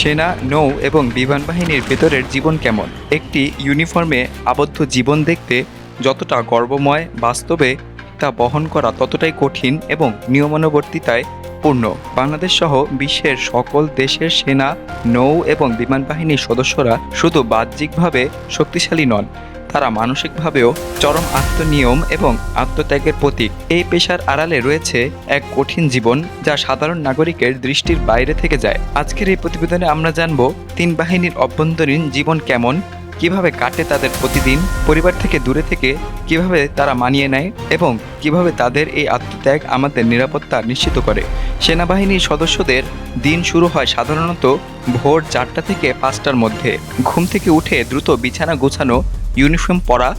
সেনা, নৌ এবং বিমান বাহিনীর ভেতরের জীবন কেমন? একটি ইউনিফর্মে আবদ্ধ জীবন দেখতে যতটা গর্বময় বাস্তবে তা বহন করা ততটাই কঠিন এবং নিয়মানুবর্তিতায় পূর্ণ বাংলাদেশ সহ বিশ্বের সকল দেশের সেনা, নৌ এবং বিমান বাহিনীর সদস্যরা শুধু বাহ্যিকভাবে শক্তিশালী নন, তারা মানসিকভাবেও চরম আত্মনিয়ম এবং আত্মত্যাগের প্রতীক। এই পেশার আড়ালে রয়েছে এক কঠিন জীবন যা সাধারণ নাগরিকের দৃষ্টির বাইরে থেকে যায়। আজকের এই প্রতিবেদনে আমরা জানব তিন বাহিনীর অভ্যন্তরীণ জীবন কেমন কীভাবে কাটে তাদের প্রতিদিন, পরিবার থেকে দূরে থেকে কীভাবে তারা মানিয়ে নেয় এবং কীভাবে তাদের এই আত্মত্যাগ আমাদের নিরাপত্তা নিশ্চিত করে। সেনাবাহিনীর সদস্যদের দিন শুরু হয় সাধারণত ভোর চারটা থেকে পাঁচটার মধ্যে। ঘুম থেকে উঠে দ্রুত বিছানা গোছানো, ইউনিফর্ম পরা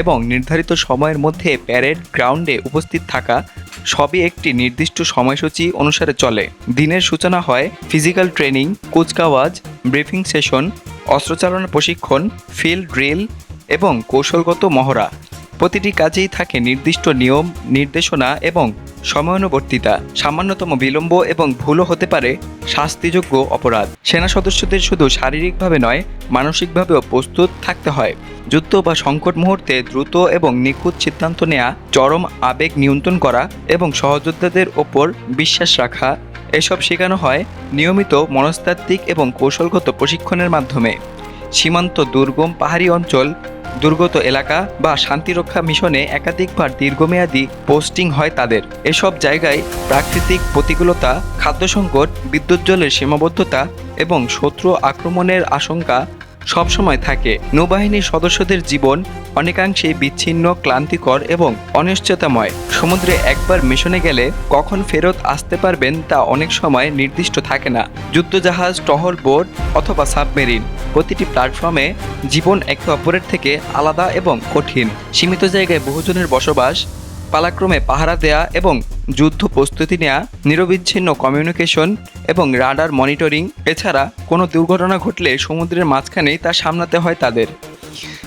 এবং নির্ধারিত সময়ের মধ্যে প্যারেড গ্রাউন্ডে উপস্থিত থাকা সবই একটি নির্দিষ্ট সময়সূচি অনুসারে চলে। দিনের সূচনা হয় ফিজিক্যাল ট্রেনিং, কুচকাওয়াজ, ব্রিফিং সেশন অস্ত্রচালনা, প্রশিক্ষণ, ফিল্ড ড্রিল এবং কৌশলগত মহড়া। প্রতিটি কাজেই থাকে নির্দিষ্ট নিয়ম, নির্দেশনা এবং সময়ানুবর্তিতা। সামান্যতম বিলম্ব এবং ভুলও হতে পারে শাস্তিযোগ্য অপরাধ। সেনা সদস্যদের শুধু শারীরিকভাবে নয়, মানসিকভাবেও প্রস্তুত থাকতে হয়। যুদ্ধ বা সংকট মুহূর্তে দ্রুত এবং নিখুঁত সিদ্ধান্ত নেওয়া চরম আবেগ নিয়ন্ত্রণ করা এবং সহযোদ্ধাদের ওপর বিশ্বাস রাখা এসব শেখানো হয় নিয়মিত মনস্তাত্ত্বিক এবং কৌশলগত প্রশিক্ষণের মাধ্যমে। সীমান্ত দুর্গম পাহাড়ি অঞ্চল, দুর্গত এলাকা বা শান্তিরক্ষা মিশনে একাধিকবার দীর্ঘমেয়াদী পোস্টিং হয় তাদের। এসব জায়গায় প্রাকৃতিক প্রতিকূলতা, খাদ্য সংকট, বিদ্যুৎ জলের সীমাবদ্ধতা এবং শত্রু আক্রমণের আশঙ্কা সবসময় থাকে। নৌবাহিনীর সদস্যদের জীবন অনেকাংশেই বিচ্ছিন্ন, ক্লান্তিকর এবং অনিশ্চয়তাময়। সমুদ্রে একবার মিশনে গেলে কখন ফেরত আসতে পারবেন তা অনেক সময় নির্দিষ্ট থাকে না। যুদ্ধজাহাজ, টহল বোট অথবা সাবমেরিন প্রতিটি প্ল্যাটফর্মে জীবন একে অপরের থেকে আলাদা এবং কঠিন। সীমিত জায়গায় বহুজনের বসবাস পালাক্রমে পাহারা দেয়া এবং যুদ্ধ প্রস্তুতি নেয়া, নিরবিচ্ছিন্ন কমিউনিকেশন এবং রাডার মনিটরিং এছাড়া কোনো দুর্ঘটনা ঘটলে সমুদ্রের মাঝখানেই তা সামলাতে হয় তাদের।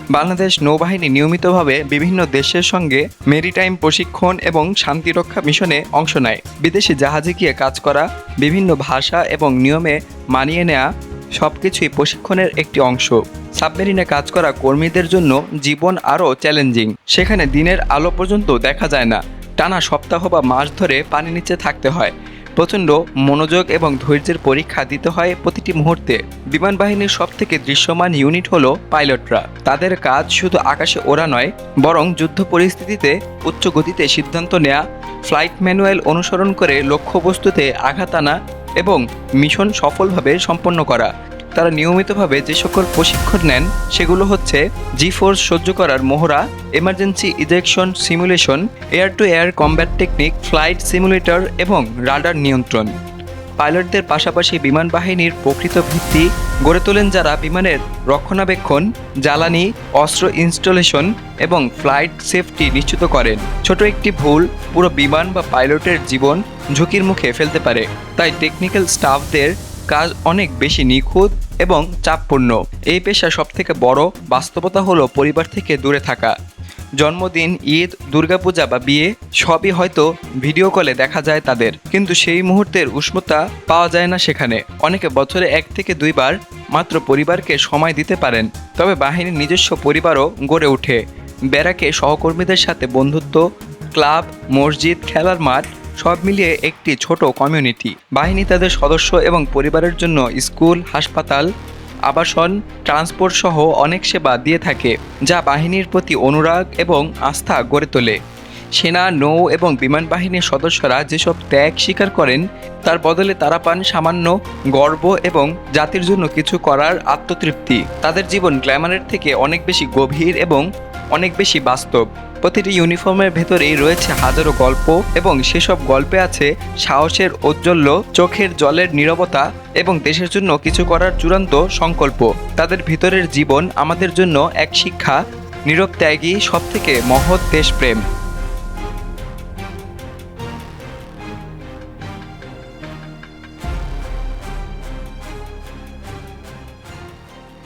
বাংলাদেশ নৌবাহিনী নিয়মিতভাবে বিভিন্ন দেশের সঙ্গে মেরিটাইম প্রশিক্ষণ এবং শান্তিরক্ষা মিশনে অংশ নেয়। বিদেশি জাহাজে গিয়ে কাজ করা, বিভিন্ন ভাষা এবং নিয়মে মানিয়ে নেওয়া সবকিছুই প্রশিক্ষণের একটি অংশ। সাবমেরিনে কাজ করা কর্মীদের জন্য জীবন আরও চ্যালেঞ্জিং। সেখানে দিনের আলো পর্যন্ত দেখা যায় না। টানা সপ্তাহ বা মাস ধরে পানি নিচে থাকতে হয়। প্রচণ্ড মনোযোগ এবং ধৈর্যের পরীক্ষা দিতে হয় প্রতিটি মুহূর্তে। বিমান বাহিনীর সব থেকে দৃশ্যমান ইউনিট হলো পাইলটরা। তাদের কাজ শুধু আকাশে ওড়া নয়, বরং যুদ্ধ পরিস্থিতিতে উচ্চ গতিতে সিদ্ধান্ত নেওয়া ফ্লাইট ম্যানুয়াল অনুসরণ করে লক্ষ্যবস্তুতে আঘাত আনা এবং মিশন সফলভাবে সম্পন্ন করা। তারা নিয়মিতভাবে যে সকল প্রশিক্ষণ নেন, সেগুলো হচ্ছে জি ফোর্স সহ্য করার মহড়া emergency ejection simulation air to air combat technique flight simulator এবং রাডার নিয়ন্ত্রণ। পাইলটদের পাশাপাশি বিমান বাহিনীর প্রকৃত ভিত্তি গড়ে তোলেন যারা বিমানের রক্ষণাবেক্ষণ, জ্বালানি, অস্ত্র ইনস্টলেশন এবং ফ্লাইট সেফটি নিশ্চিত করেন। ছোট একটি ভুল পুরো বিমান বা পাইলটের জীবন ঝুঁকির মুখে ফেলতে পারে। তাই টেকনিক্যাল স্টাফদের কাজ অনেক বেশি নিখুঁত এবং চাপপূর্ণ। এই পেশা সবথেকে বড় বাস্তবতা হলো পরিবার থেকে দূরে থাকা। জন্মদিন, ঈদ, দুর্গাপূজা বা বিয়ে সবই হয়তো ভিডিও কলে দেখা যায় তাদের। কিন্তু সেই মুহূর্তের উষ্ণতা পাওয়া যায় না সেখানে। অনেকে বছরে এক থেকে দুইবার মাত্র পরিবারকে সময় দিতে পারেন। তবে বাহিনীর নিজস্ব পরিবারও গড়ে ওঠে। ব্যারাকে সহকর্মীদের সাথে বন্ধুত্ব, ক্লাব, মসজিদ, খেলার মাঠ সব মিলিয়ে একটি ছোট কমিউনিটি। বাহিনী তাদের সদস্য এবং পরিবারের জন্য স্কুল, হাসপাতাল, আবাসন, ট্রান্সপোর্ট সহ অনেক সেবা দিয়ে থাকে, যা বাহিনীর প্রতি অনুরাগ এবং আস্থা গড়ে তোলে। সেনা, নৌ এবং বিমান বাহিনীর সদস্যরা যেসব ত্যাগ স্বীকার করেন, তার বদলে তারা পান সামান্য গর্ব এবং জাতির জন্য কিছু করার আত্মতৃপ্তি। তাদের জীবন গ্ল্যামারের থেকে অনেক বেশি গভীর এবং অনেক বেশি বাস্তব। প্রতিটি ইউনিফর্মের ভেতরেই রয়েছে হাজারো গল্প এবং সেসব গল্পে আছে সাহসের ঔজ্জ্বল্য, চোখের জলের নিরবতা এবং দেশের জন্য কিছু করার চূড়ান্ত সংকল্প। তাদের ভিতরের জীবন আমাদের জন্য এক শিক্ষা নীরব ত্যাগী, সবথেকে মহৎ দেশপ্রেম।